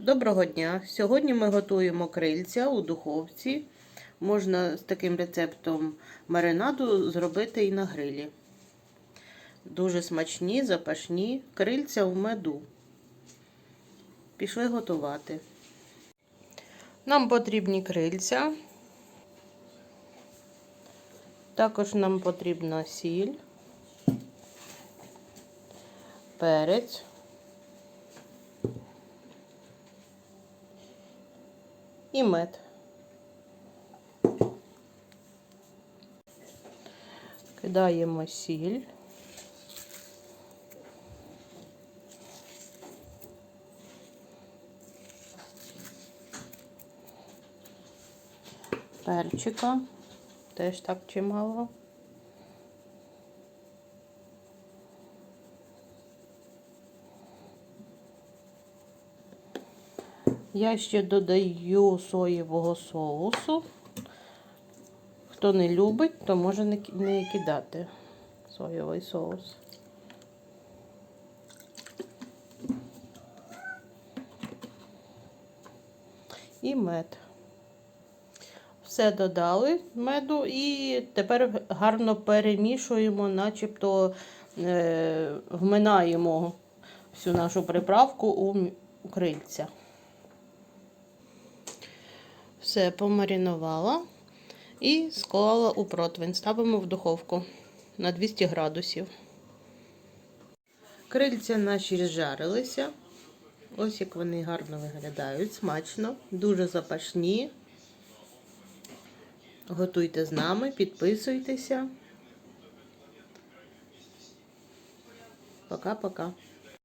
Доброго дня! Сьогодні ми готуємо крильця у духовці. Можна з таким рецептом маринаду зробити і на грилі. Дуже смачні, запашні крильця в меду. Пішли готувати. Нам потрібні крильця. Також нам потрібна сіль, перець. І мед. Кидаємо сіль. Перчика теж так чимало. Я ще додаю соєвого соусу. Хто не любить, то може не кидати соєвий соус. І мед. Все додали меду і тепер гарно перемішуємо, начебто е, вминаємо всю нашу приправку у крильця. Все помаринувала і склала у противень. Ставимо в духовку на 200 градусів. Крильця наші зжарилися. Ось як вони гарно виглядають, смачно, дуже запашні. Готуйте з нами, підписуйтеся. Пока-пока.